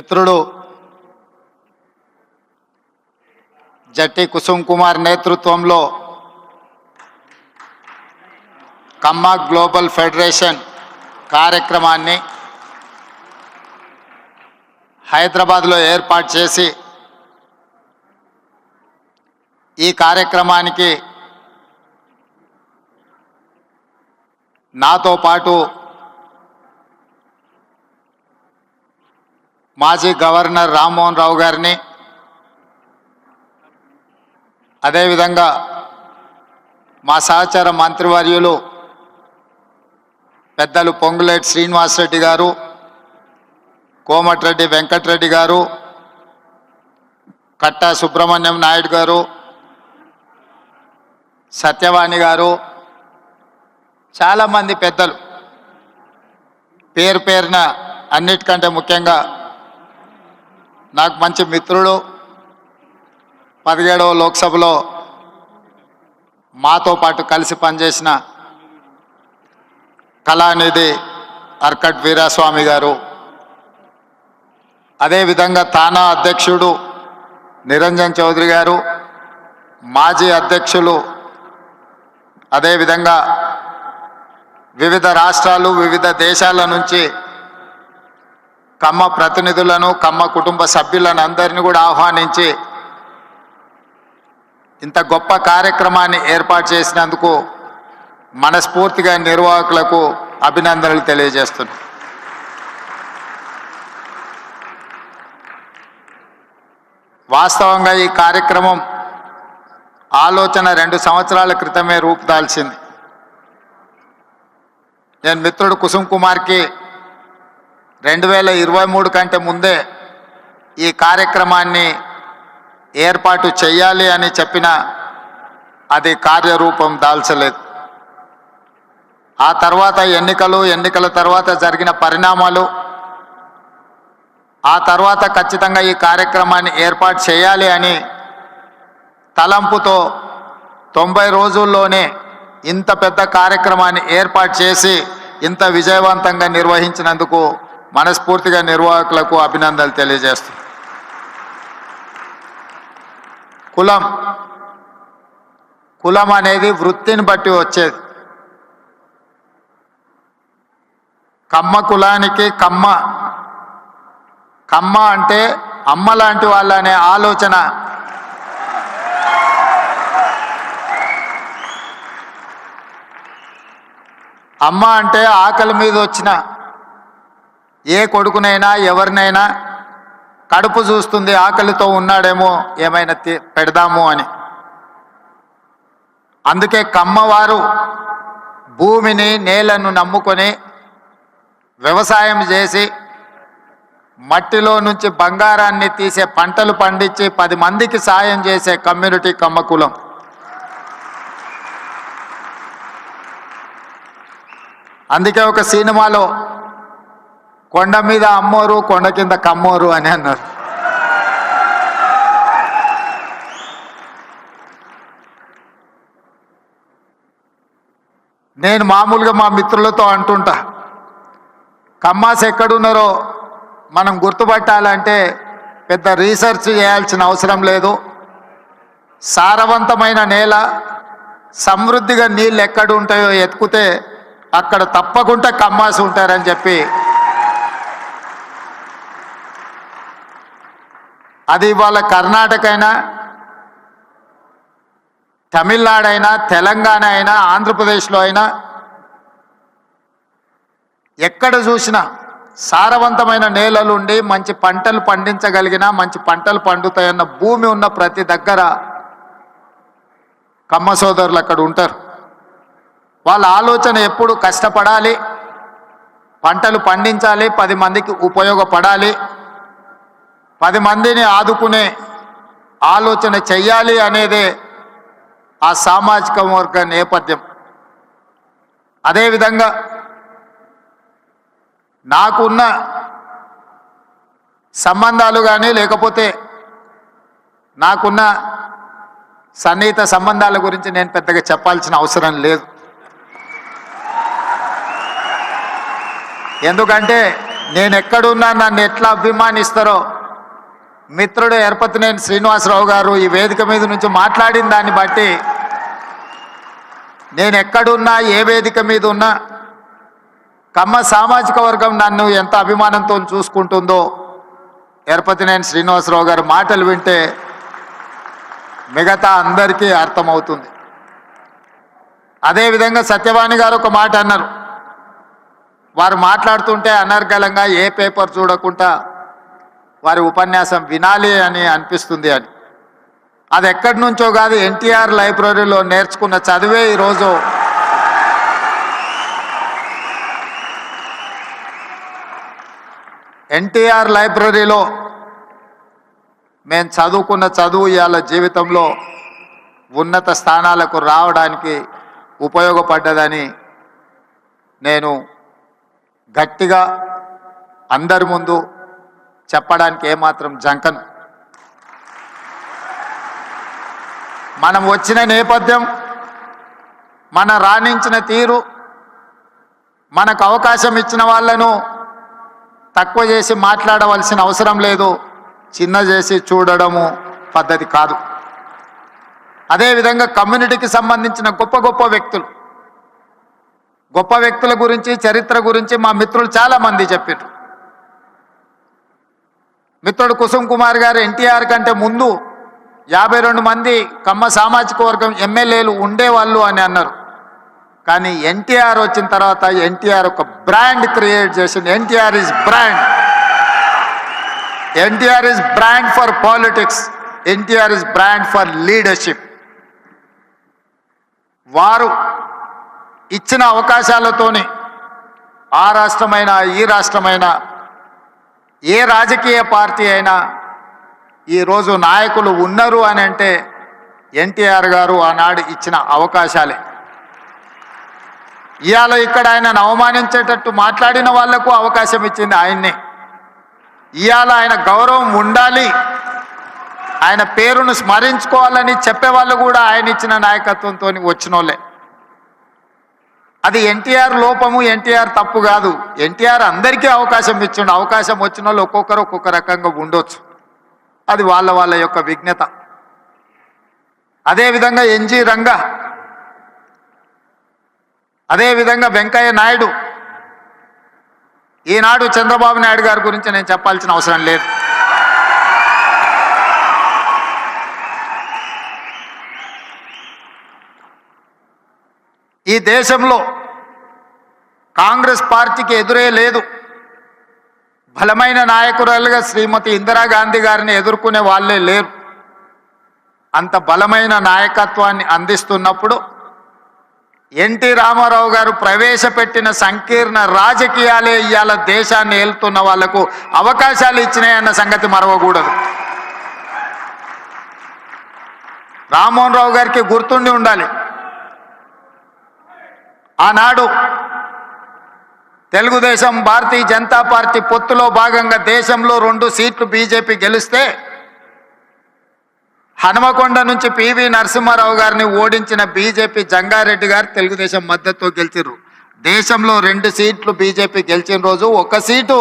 మిత్రుడు జట్టి కుసుమ్ కుమార్ నేతృత్వంలో కమ్మ global federation కార్యక్రమాన్ని హైదరాబాద్లో ఏర్పాటు చేసి ఈ కార్యక్రమానికి నాతో పాటు మాజీ గవర్నర్ రామ్మోహన్ రావు గారిని. అదేవిధంగా మా సహచర మంత్రివర్యులు పెద్దలు పొంగులేటి శ్రీనివాసరెడ్డి గారు కోమటిరెడ్డి వెంకటరెడ్డి గారు కట్టా సుబ్రహ్మణ్యం నాయుడు గారు సత్యవాణి గారు చాలామంది పెద్దలు. పేరు పేరున అన్నిటికంటే ముఖ్యంగా నాకు మంచి మిత్రుడు. పదిహేడవ లోక్సభలో మాతో పాటు కలిసి పనిచేసిన కళానిధి అర్కట్ వీరాస్వామి గారు. అదేవిధంగా తానా అధ్యక్షుడు నిరంజన్ చౌదరి గారు మాజీ అధ్యక్షులు అదేవిధంగా వివిధ రాష్ట్రాలు వివిధ దేశాల నుంచి కమ్మ ప్రతినిధులను కమ్మ కుటుంబ సభ్యులను అందరినీ కూడా ఆహ్వానించి ఇంత గొప్ప కార్యక్రమాన్ని ఏర్పాటు చేసినందుకు మనస్ఫూర్తిగా నిర్వాహకులకు అభినందనలు తెలియజేస్తున్నాను వాస్తవంగా ఈ కార్యక్రమం ఆలోచన రెండు సంవత్సరాల క్రితమే రూపుదాల్చింది. నేను మిత్రుడు కుసుమ్ కుమార్కి రెండు వేల ఇరవై మూడు కంటే ముందే ఈ కార్యక్రమాన్ని ఏర్పాటు చేయాలి అని చెప్పిన అది కార్యరూపం దాల్చలేదు. ఆ తర్వాత ఎన్నికలు ఎన్నికల తర్వాత జరిగిన పరిణామాలు ఆ తర్వాత ఖచ్చితంగా ఈ కార్యక్రమాన్ని ఏర్పాటు చేయాలి అని తలంపుతో తొంభై రోజుల్లోనే ఇంత పెద్ద కార్యక్రమాన్ని ఏర్పాటు చేసి ఇంత విజయవంతంగా నిర్వహించినందుకు మనస్ఫూర్తిగా నిర్వాహకులకు అభినందనలు తెలియజేస్తుంది కులం. కులం అనేది వృత్తిని బట్టి వచ్చేది. కమ్మ కులానికి కమ్మ. కమ్మ అంటే అమ్మ లాంటి వాళ్ళ అనే ఆలోచన. అమ్మ అంటే ఆకలి మీద వచ్చిన ఏ కొడుకునైనా ఎవరినైనా కడుపు చూస్తుంది ఆకలితో ఉన్నాడేమో ఏమైనా పెడదాము అని. అందుకే కమ్మవారు భూమిని నేలను నమ్ముకొని వ్యవసాయం చేసి మట్టిలో నుంచి బంగారాన్ని తీసే పంటలు పండించి పది మందికి సాయం చేసే కమ్యూనిటీ కమ్మకులం. అందుకే ఒక సినిమాలో కొండ మీద అమ్మోరు కొండ కింద కమ్మోరు అని అన్నారు. నేను మామూలుగా మా మిత్రులతో అంటుంటా కమ్మాస్ ఎక్కడున్నారో మనం గుర్తుపట్టాలంటే పెద్ద రీసెర్చ్ చేయాల్సిన అవసరం లేదు. సారవంతమైన నేల సమృద్ధిగా నీళ్ళు ఎక్కడ ఉంటాయో ఎత్తుకుతే అక్కడ తప్పకుండా కమ్మాసి ఉంటారని చెప్పి అది ఇవాళ కర్ణాటక అయినా తమిళనాడు అయినా తెలంగాణ అయినా ఆంధ్రప్రదేశ్లో అయినా ఎక్కడ చూసినా సారవంతమైన నేలలు ఉండి మంచి పంటలు పండించగలిగినా మంచి పంటలు పండుతాయన్న భూమి ఉన్న ప్రతి దగ్గర కమ్మ సోదరులు అక్కడ ఉంటారు. వాళ్ళ ఆలోచన ఎప్పుడు కష్టపడాలి పంటలు పండించాలి పది మందికి ఉపయోగపడాలి పది మందిని ఆదుకునే ఆలోచన చెయ్యాలి అనేదే ఆ సామాజిక వర్గ నేపథ్యం. అదేవిధంగా నాకున్న సంబంధాలు కానీ లేకపోతే నాకున్న సన్నిహిత సంబంధాల గురించి నేను పెద్దగా చెప్పాల్సిన అవసరం లేదు. ఎందుకంటే నేను ఎక్కడున్నా నన్ను ఎట్లా అభిమానిస్తారో మిత్రుడు ఎరపతినేని శ్రీనివాసరావు గారు ఈ వేదిక మీద నుంచి మాట్లాడిన దాన్ని బట్టి నేను ఎక్కడున్నా ఏ వేదిక మీద ఉన్నా కమ్మ సామాజిక వర్గం నన్ను ఎంత అభిమానంతో చూసుకుంటుందో ఎరపతినేని శ్రీనివాసరావు గారి మాటలు వింటే మిగతా అందరికీ అర్థమవుతుంది. అదేవిధంగా సత్యవాణి గారు ఒక మాట అన్నారు. వారు మాట్లాడుతుంటే అనర్గళంగా ఏ పేపర్ చూడకుండా వారి ఉపన్యాసం వినాలి అని అనిపిస్తుంది అని అది ఎక్కడి నుంచో కాదు ఎన్టీఆర్ లైబ్రరీలో నేర్చుకున్న చదివే ఈరోజు ఎన్టీఆర్ లైబ్రరీలో మేము చదువుకున్న చదువు ఇవాళ జీవితంలో ఉన్నత స్థానాలకు రావడానికి ఉపయోగపడ్డదని నేను గట్టిగా అందరి ముందు చెప్పడానికి ఏమాత్రం జంకను. మనం వచ్చిన నేపథ్యం మన రాణించిన తీరు మనకు అవకాశం ఇచ్చిన వాళ్ళను తక్కువ చేసి మాట్లాడవలసిన అవసరం లేదు చిన్న చేసి చూడడము పద్ధతి కాదు. అదేవిధంగా కమ్యూనిటీకి సంబంధించిన గొప్ప గొప్ప వ్యక్తులు గొప్ప వ్యక్తుల గురించి చరిత్ర గురించి మా మిత్రులు చాలామంది చెప్పారు మిత్రుడు కుసుమ్ కుమార్ గారు ఎన్టీఆర్ కంటే ముందు యాభై రెండు మంది కమ్మ సామాజిక వర్గం ఎమ్మెల్యేలు ఉండేవాళ్ళు అని అన్నారు. కానీ ఎన్టీఆర్ వచ్చిన తర్వాత ఎన్టీఆర్ ఒక బ్రాండ్ క్రియేట్ చేసింది. NTR is brand. NTR is brand for politics. NTR is brand for leadership. వారు ఇచ్చిన అవకాశాలతోనే ఆ రాష్ట్రమైన ఈ రాష్ట్రమైనా ఏ రాజకీయ పార్టీ అయినా ఈరోజు నాయకులు ఉన్నారు అని అంటే ఎన్టీఆర్ గారు ఆనాడు ఇచ్చిన అవకాశాలే. ఇవాళ ఇక్కడ ఆయనను అవమానించేటట్టు మాట్లాడిన వాళ్ళకు అవకాశం ఇచ్చింది ఆయన్ని. ఇవాళ ఆయన గౌరవం ఉండాలి ఆయన పేరును స్మరించుకోవాలని చెప్పేవాళ్ళు కూడా ఆయన ఇచ్చిన నాయకత్వంతో వచ్చినోళ్ళే. అది ఎన్టీఆర్ లోపము ఎన్టీఆర్ తప్పు కాదు. ఎన్టీఆర్ అందరికీ అవకాశం ఇచ్చిండు. అవకాశం వచ్చిన వాళ్ళు ఒక్కొక్కరు ఒక్కొక్క రకంగా ఉండొచ్చు. అది వాళ్ళ వాళ్ళ యొక్క విజ్ఞత. అదేవిధంగా ఎన్జి రంగా అదేవిధంగా వెంకయ్య నాయుడు. ఈనాడు చంద్రబాబు నాయుడు గారి గురించి నేను చెప్పాల్సిన అవసరం లేదు. ఈ దేశంలో కాంగ్రెస్ పార్టీకి ఎదురే లేదు. బలమైన నాయకురాలుగా శ్రీమతి ఇందిరాగాంధీ గారిని ఎదుర్కొనే వాళ్ళే లేరు. అంత బలమైన నాయకత్వాన్ని అందిస్తున్నప్పుడు ఎన్టీ రామారావు గారు ప్రవేశపెట్టిన సంకీర్ణ రాజకీయాలే ఇవాళ దేశాన్ని ఏలుతున్న వాళ్ళకు అవకాశాలు ఇచ్చినాయన్న సంగతి మరవకూడదు. రామ్మోహన్ రావు గారికి గుర్తుండి ఉండాలి. ఆనాడు తెలుగుదేశం భారతీయ జనతా పార్టీ పొత్తులో భాగంగా దేశంలో రెండు సీట్లు బీజేపీ గెలిస్తే హనుమకొండ నుంచి పివి నరసింహారావు గారిని ఓడించిన బీజేపీ జంగారెడ్డి గారు తెలుగుదేశం మద్దతు గెలిచిర్రు. దేశంలో రెండు సీట్లు బీజేపీ గెలిచిన రోజు ఒక సీటు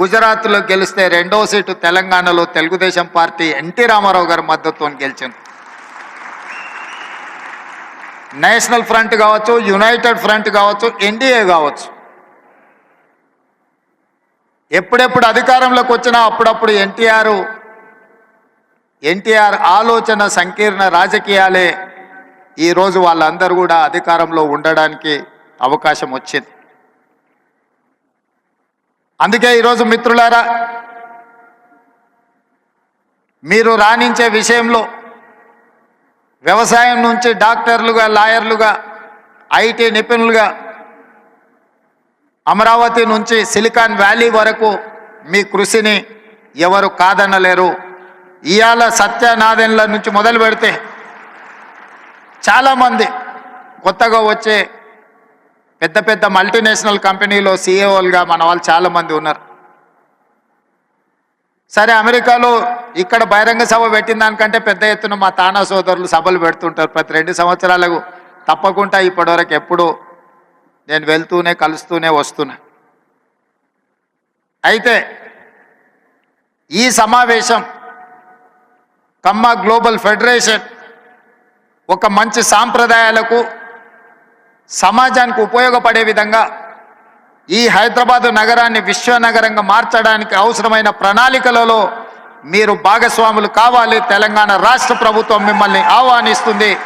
గుజరాత్లో గెలిస్తే రెండో సీటు తెలంగాణలో తెలుగుదేశం పార్టీ ఎన్టీ రామారావు గారి మద్దతుతో గెలిచింది. నేషనల్ ఫ్రంట్ కావచ్చు యునైటెడ్ ఫ్రంట్ కావచ్చు ఎన్డీఏ కావచ్చు. ఎప్పుడెప్పుడు అధికారంలోకి వచ్చినా అప్పుడప్పుడు ఎన్టీఆర్ ఎన్టీఆర్ ఆలోచన సంకీర్ణ రాజకీయాలే ఈరోజు వాళ్ళందరూ కూడా అధికారంలో ఉండడానికి అవకాశం వచ్చింది. అందుకే ఈరోజు మిత్రులారా మీరు రాణించే విషయంలో వ్యవసాయం నుంచి డాక్టర్లుగా లాయర్లుగా ఐటీ నిపుణులుగా అమరావతి నుంచి సిలికాన్ వ్యాలీ వరకు మీ కృషిని ఎవరు కాదనలేరు. ఇవాళ సత్యనాదెన్ల నుంచి మొదలు పెడితే చాలామంది కొత్తగా వచ్చే పెద్ద పెద్ద మల్టీనేషనల్ కంపెనీలో సీఏఓలుగా మన వాళ్ళు చాలామంది ఉన్నారు. సరే అమెరికాలో ఇక్కడ బహిరంగ సభ పెట్టిన దానికంటే పెద్ద ఎత్తున మా తానా సోదరులు సభలు పెడుతుంటారు. ప్రతి రెండు సంవత్సరాలకు తప్పకుండా ఇప్పటివరకు ఎప్పుడూ నేను వెళ్తూనే కలుస్తూనే వస్తున్నా. అయితే ఈ సమావేశం కమ్మ గ్లోబల్ ఫెడరేషన్ ఒక మంచి సాంప్రదాయాలకు సమాజానికి ఉపయోగపడే విధంగా ఈ హైదరాబాదు నగరాన్ని విశ్వనగరంగా మార్చడానికి అవసరమైన ప్రణాళికలలో మీరు భాగస్వాములు కావాలి. తెలంగాణ రాష్ట్ర ప్రభుత్వం మిమ్మల్ని ఆహ్వానిస్తుంది.